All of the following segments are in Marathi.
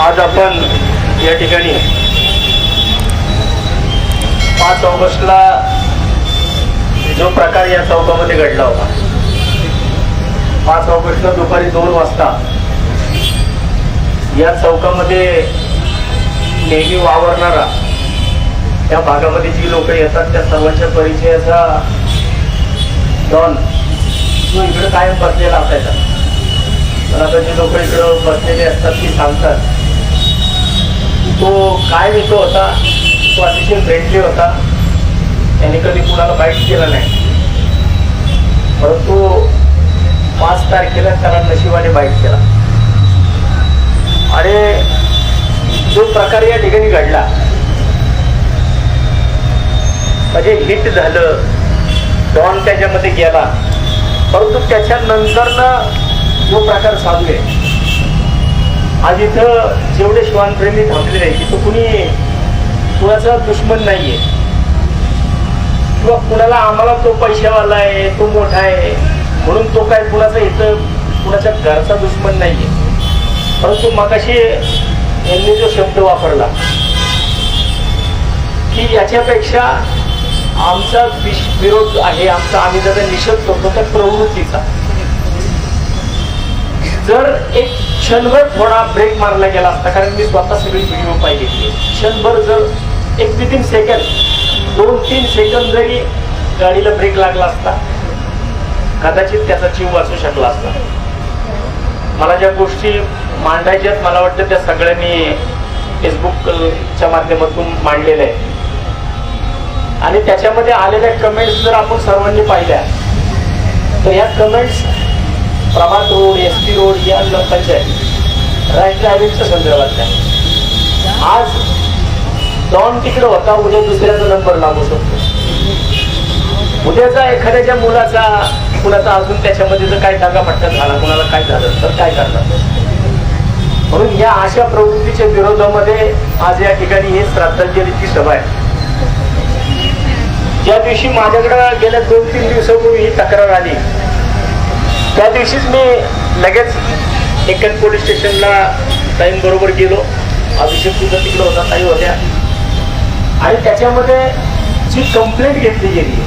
आज आपण या ठिकाणी पाच ऑगस्टला जो प्रकार या चौकामध्ये घडला होता. पाच ऑगस्टला दुपारी दोन वाजता या चौकामध्ये नेहमी वावरणारा त्या भागामध्ये जी लोक येतात त्या सर्वांच्या परिचयाचा डॉन जो इकडं कायम बसलेला असायचा. पण आता जे लोक इकडं बसलेले असतात ती सांगतात तो काय मित्र होता? तो अतिशय फ्रेंडली होता. त्याने कधी कुणाला बाईट केला नाही. परंतु पाच तारखेला त्याला नशिबाने बाईट केला. आणि जो प्रकार या ठिकाणी घडला म्हणजे हिट झालं डॉन त्याच्यामध्ये गेला परंतु त्याच्यानंतरनं जो प्रकार चालू आहे आज इथं जेवढे श्वानप्रेमी थांबलेले आहेत तिथं कुणी कुणाचा दुश्मन नाहीये. किंवा कुणाला आम्हाला तो पैशावाला आहे तो मोठा आहे म्हणून तो काय कुणाचा इथं कुणाच्या घरचा दुश्मन नाहीये. परंतु मगाशी यांनी जो शब्द वापरला की याच्यापेक्षा आमचा विरोध आहे आमचा आम्ही ज्याचा निषेध करतो त्या प्रवृत्तीचा. जर एक क्षणभर थोडा ब्रेक मारला गेला असता कारण मी स्वतः सगळी व्हिडिओ पाहिली क्षणभर जर एक ते तीन सेकंद दोन तीन सेकंद जरी गाडीला ब्रेक लागला असता कदाचित त्याचा जीव वाचू शकला असता. मला ज्या गोष्टी मांडायच्यात मला वाटतं त्या सगळ्यांनी फेसबुकच्या माध्यमातून मांडलेल्या आहेत. आणि त्याच्यामध्ये आलेल्या कमेंट्स जर आपण सर्वांनी पाहिल्या तर या comments Prabhat road S T road या लोकांच्या आहेत राष्ट्रीय हायवेच्या संदर्भातल्या आज डॉन तिकडे होता उद्या दुसऱ्याचा नंबर लागू शकतो. उद्याचा एखाद्याच्या मुलाचा कुणाचा अजून त्याच्यामध्ये जर काय पट्टा झाला कुणाला काय झालं तर काय करणार? म्हणून या अशा प्रवृत्तीच्या विरोधामध्ये आज या ठिकाणी ही श्रद्धांजलीची सभा आहे. ज्या दिवशी माझ्याकडे गेल्या दोन तीन दिवसापूर्वी ही तक्रार आली त्या दिवशीच मी लगेच एकच पोलीस स्टेशनला टाईम बरोबर गेलो. अभिषेक सुद्धा तिकडे होता ताई होत्या. आणि त्याच्यामध्ये जी कंप्लेंट घेतली गेली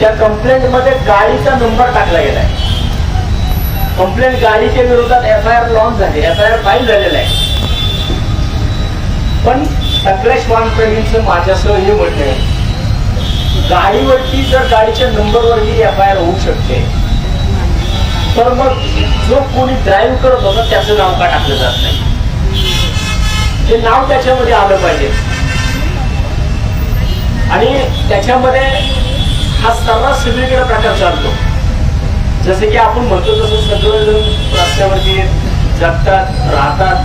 त्या कंप्लेंटमध्ये गाडीचा नंबर टाकला गेलाय. कंप्लेंट गाडीच्या विरोधात एफ आय आर लॉन्च झाली एफ आय आर फाईल झालेला आहे. पण सकलेश वानप्रवीणचं माझ्यासह हे म्हणणं आहे गाडीवरती जर गाडीच्या नंबरवरही एफ आय आर होऊ शकते तर मग जो कोणी ड्राईव्ह करत होता त्याचं नाव का टाकलं जात नाही? ते नाव त्याच्यामध्ये आलं पाहिजे. आणि त्याच्यामध्ये हा सर्रास सगळीकडे प्रकार चालतो जसे की आपण म्हणतो तसं सगळेजण रस्त्यावरती जगतात राहतात.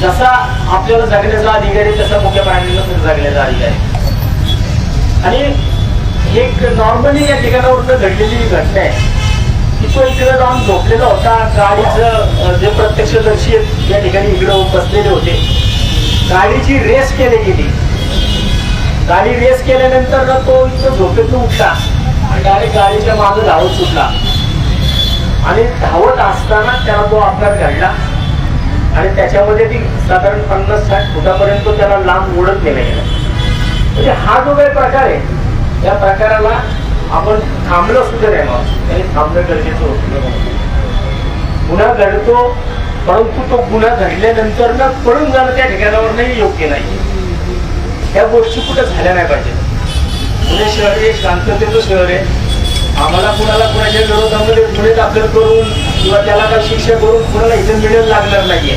जसा आपल्याला जगण्याचा अधिकार आहे तसा मुख्य प्राण्यांना पण जगण्याचा अधिकार आहे. आणि एक नॉर्मली या ठिकाणावरनं घडलेली घटना आहे. तो इकडे जाऊन झोपलेला होता. गाडीचं जे प्रत्यक्षदर्शी या ठिकाणी इकडं बसलेले होते. गाडीची रेस केली गेली. गाडी रेस केल्यानंतर ना तो इथं झोपेतून उठला आणि डायरेक्ट गाडीच्या मागे धावत सुटला. आणि धावत असताना त्याला तो अपघात घडला. आणि त्याच्यामध्ये ती साधारण पन्नास साठ फुटापर्यंत त्याला लांब ओढत नेला गेला. म्हणजे हा जो काही प्रकार आहे या प्रकाराला आपण थांबलं सुद्धा नाही मग. त्याने थांबणं गरजेचं होतं. गुन्हा घडतो परंतु तो गुन्हा घडल्यानंतर ना पळून जाणं त्या ठिकाणावर नाही योग्य नाही. या गोष्टी कुठं झाल्या नाही पाहिजे पुणे शहर हे शांततेचं शहर आहे. आम्हाला कुणाला कुणाच्या विरोधामध्ये गुन्हे दाखल करून किंवा त्याला काही शिक्षा करून कुणाला इथे मिळेल लागणार नाहीये.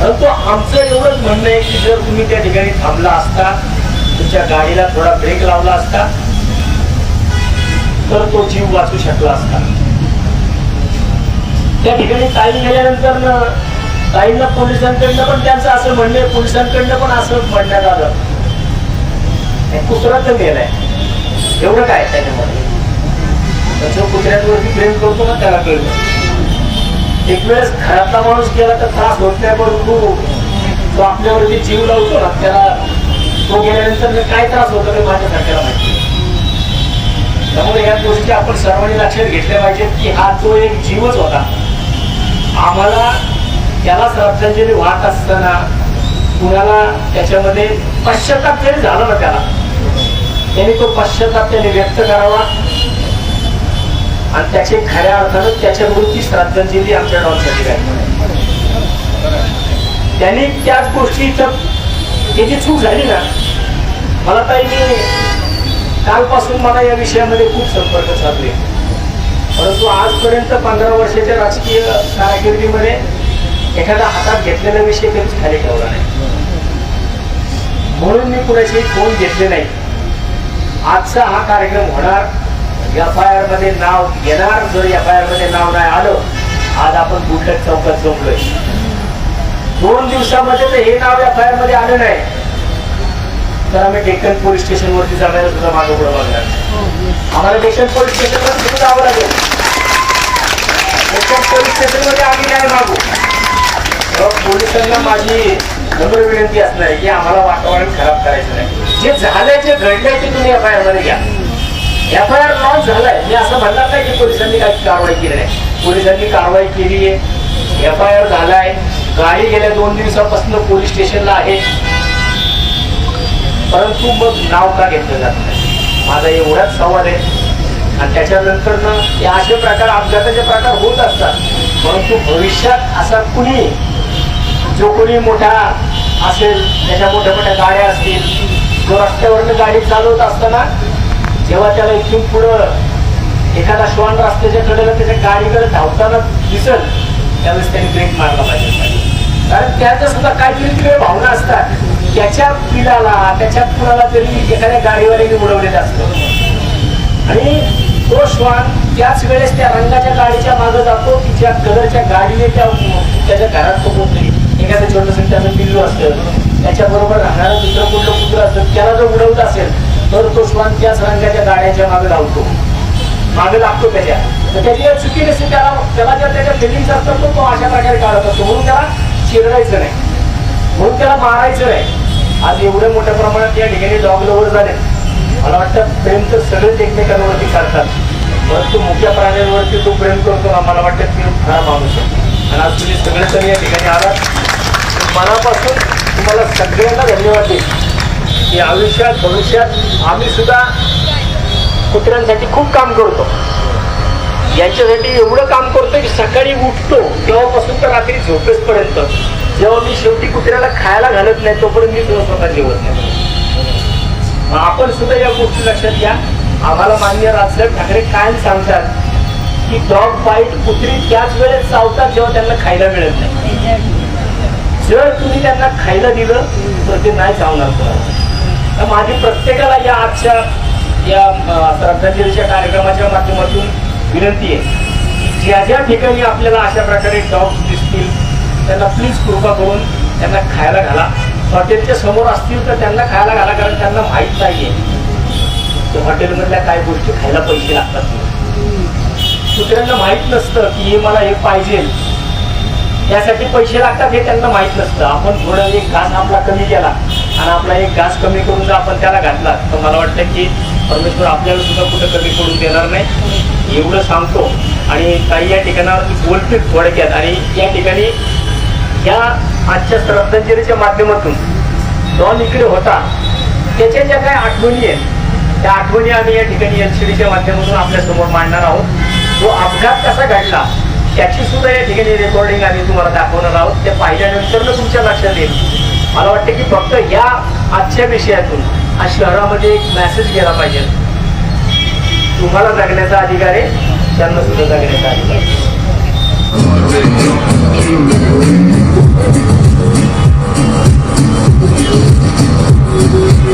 परंतु आमचं एवढंच म्हणणं आहे की जर तुम्ही त्या ठिकाणी थांबला असता तुमच्या गाडीला थोडा ब्रेक लावला असता तर तो जीव वाचू शकला असता. त्या ठिकाणी ताई गेल्यानंतर न ताईंना पोलिसांकडनं पण त्यांचं असं म्हणणं पोलिसांकडनं पण असं म्हणण्यात आलं. कुत्रा तर गेलाय एवढं काय त्याच्यामध्ये? जो कुत्र्यांवरती प्रेम करतो ना त्याला कळलं. एक वेळेस घरातला माणूस गेला तर त्रास होत नाही परंतु तो आपल्यावरती जीव लावतो ना त्याला तो गेल्यानंतर काय त्रास होतो ते माझ्यासारख्याला माहिती त्यामुळे या गोष्टी आपण सर्वांनी लक्षात घेतल्या पाहिजेत की हा तो एक जीवच होता. आम्हाला त्याला श्रद्धांजली वाहत असताना कुणाला त्याच्यामध्ये पश्चाताप जरी झाला ना त्याला त्याने तो पश्चाताप त्याने व्यक्त करावा. आणि त्याचे खऱ्या अर्थानं त्याच्याकडून ती श्रद्धांजली आमच्या डॉनसाठी काय त्यांनी त्याच गोष्टी इथं त्याची चूक झाली ना मला ताई मी कालपासून मला या विषयामध्ये खूप संपर्क साधले. परंतु आजपर्यंत पंधरा वर्षाच्या राजकीय कारकिर्दीमध्ये एखादा हातात घेतलेला विषय कधीच खाली ठेवला नाही. म्हणून मी कुणाशी फोन घेतले नाही. आजचा हा कार्यक्रम होणार एफ आय आरमध्ये नाव येणार जर एफ आय आरमध्ये नाव नाही आलं आज आपण बुलढाणा चौकात जमलोय दोन दिवसामध्ये तर हे नाव एफ आय आरमध्ये आलं नाही. तर आम्ही डेक्कन पोलीस स्टेशन वरती जाण्याला सुद्धा मागं पुढे मागणार आम्हाला डेक्कन पोलीस स्टेशन वर सुद्धा जावं लागेल. डेक्कन पोलीस स्टेशनमध्ये आम्ही नाही मागू. पोलिसांना माझी नम्र विनंती असणार आहे की आम्हाला वातावरण खराब करायचं नाही. जे झालंय जे घडलंय ते तुम्ही एफ आय आरमध्ये घ्या. एफ आय आर लॉन्च झालाय. मी असं म्हणणार नाही की पोलिसांनी काही कारवाई केली नाही. पोलिसांनी कारवाई केली आहे. एफ आय आर झालाय. गाडी गेल्या दोन दिवसापासून पोलीस स्टेशनला आहे. परंतु मग नाव का घेतलं जात नाही? माझा एवढाच सवाल आहे. आणि त्याच्यानंतर ना असे प्रकार अपघाताचे प्रकार होत असतात. परंतु भविष्यात असा कुणी जो कोणी मोठा असेल त्याच्या मोठ्या मोठ्या गाड्या असतील जो रस्त्यावरनं गाडी चालवत असताना जेव्हा त्याला इथून पुढं एखादा श्वान रस्त्याच्या कडेला त्याच्या गाडीकडे धावताना दिसल त्यावेळेस त्यांनी ब्रेक मारला पाहिजे. कारण त्याच्या सुद्धा काहीतरी तिकडे भावना असतात. त्याच्या पिलाला त्याच्या पुराला तरी एखाद्या गाडीवाल्याने उडवलेलं असतं. आणि तो श्वान त्याच वेळेस त्या रंगाच्या गाडीच्या मागे जातो की ज्या कलरच्या गाडीने त्या त्याच्या घरात तो कोणतरी एखादं छोटंसं त्याचं पिल्लू असतं. त्याच्याबरोबर राहणारं दुसरं कुठलं कुत्र असतं त्याला जर उडवत असेल तर तो श्वान त्याच रंगाच्या गाड्याच्या मागे लावतो मागे लागतो त्याच्या. तर त्याची चुकी नसते त्याला त्याला जर त्याच्या फिलिंग्स असतात तो अशा प्रकारे काढत असतो. म्हणून त्याला चिरडायचं नाही. म्हणून त्याला मारायचं नाही. आज एवढ्या मोठ्या प्रमाणात या ठिकाणी डॉग लवर झाले मला वाटतं प्रेम तर सगळेच एकमेकांवरती करतात. परंतु मुख्या प्राण्यांवरती तो प्रेम करतो ना मला वाटतं की खरा माणूस आहे. आणि आज तुम्ही सगळे जण या ठिकाणी आलात. मनापासून तुम्हाला सगळ्यांना धन्यवाद देईल की आयुष्यात भविष्यात आम्ही सुद्धा कुत्र्यांसाठी खूप काम करतो. यांच्यासाठी एवढं काम करतो की सकाळी उठतो तेव्हापासून तर रात्री झोपेसपर्यंत. जेव्हा मी शेवटी कुत्र्याला खायला घालत नाही तोपर्यंत मी तुला स्वतः जेवत नाही. मग आपण सुद्धा या गोष्टी लक्षात घ्या. आम्हाला मान्य राजसाहेब ठाकरे काय सांगतात की डॉग बाईट कुत्री त्याच वेळेस चावतात जेव्हा त्यांना खायला मिळत नाही. जर तुम्ही त्यांना खायला दिलं तर ते नाही चावणार तुम्हाला. तर माझी प्रत्येकाला या आजच्या या श्रद्धांजलीच्या कार्यक्रमाच्या माध्यमातून विनंती आहे. ज्या ज्या ठिकाणी आपल्याला अशा प्रकारे डॉग त्यांना प्लीज कृपा करून त्यांना खायला घाला. हॉटेलच्या समोर असतील तर त्यांना खायला घाला कारण त्यांना माहीत नाहीये. की हॉटेलमधल्या काय गोष्टी खायला पैसे लागतात. दुसऱ्यांना माहीत नसतं की हे मला हे पाहिजे. यासाठी पैसे लागतात हे त्यांना माहीत नसतं. आपण थोडं एक घास आपला कमी केला आणि आपला एक घास कमी करून जर आपण त्याला घातला तर मला वाटतं की परमेश्वर आपल्याला सुद्धा कुठं कमी करून देणार नाही. एवढं सांगतो. आणि काही या ठिकाणावर बोलते थोडक्यात. आणि या ठिकाणी या आजच्या श्रद्धांजलीच्या माध्यमातून डॉन इकडे होता. त्याच्या ज्या काही आठवणी आहेत त्या आठवणी आम्ही या ठिकाणी एल सी डीच्या माध्यमातून आपल्यासमोर मांडणार आहोत. तो अपघात कसा घडला त्याची सुद्धा या ठिकाणी रेकॉर्डिंग आम्ही तुम्हाला दाखवणार आहोत. ते पाहिल्यानंतर लक्षात येईल. मला वाटतं की फक्त या आजच्या विषयातून आज शहरामध्ये एक मेसेज गेला पाहिजे. तुम्हाला जगण्याचा अधिकार आहे त्यांना सुद्धा जगण्याचा अधिकार आहे. Thank you.